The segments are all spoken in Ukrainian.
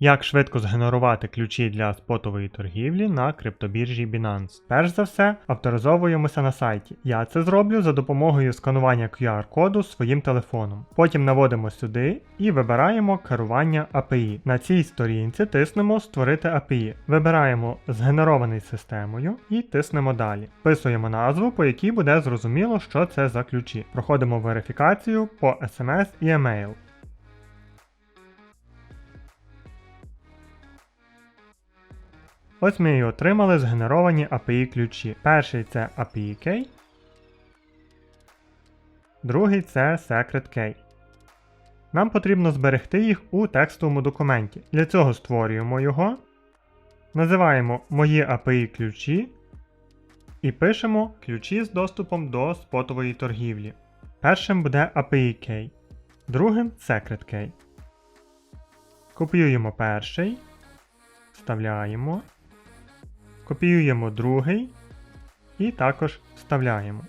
Як швидко згенерувати ключі для спотової торгівлі на криптобіржі Binance? Перш за все, авторизовуємося на сайті. Я це зроблю за допомогою сканування QR-коду своїм телефоном. Потім наводимо сюди і вибираємо керування API. На цій сторінці тиснемо Створити API. Вибираємо згенерований системою і тиснемо далі. Вписуємо назву, по якій буде зрозуміло, що це за ключі. Проходимо верифікацію по SMS і email. Ось ми і отримали згенеровані API ключі. Перший це API Key, другий це Secret Key. Нам потрібно зберегти їх у текстовому документі. Для цього створюємо його, називаємо Мої API ключі і пишемо ключі з доступом до спотової торгівлі. Першим буде API Key, другим Secret Key. Копіюємо перший, вставляємо. Копіюємо другий і також вставляємо.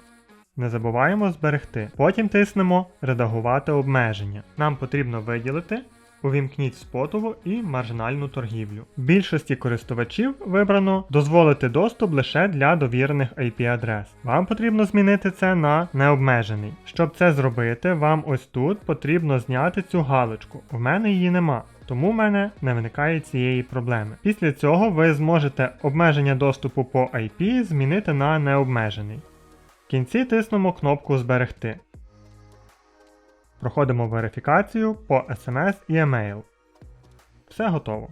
Не забуваємо зберегти. Потім тиснемо Редагувати обмеження. Нам потрібно виділити Увімкніть спотову і маржинальну торгівлю. Більшості користувачів вибрано дозволити доступ лише для довірених IP-адрес. Вам потрібно змінити це на необмежений. Щоб це зробити, вам ось тут потрібно зняти цю галочку. У мене її нема. Тому в мене не виникає цієї проблеми. Після цього ви зможете обмеження доступу по IP змінити на необмежений. В кінці тиснемо кнопку Зберегти. Проходимо верифікацію по SMS і email. Все готово.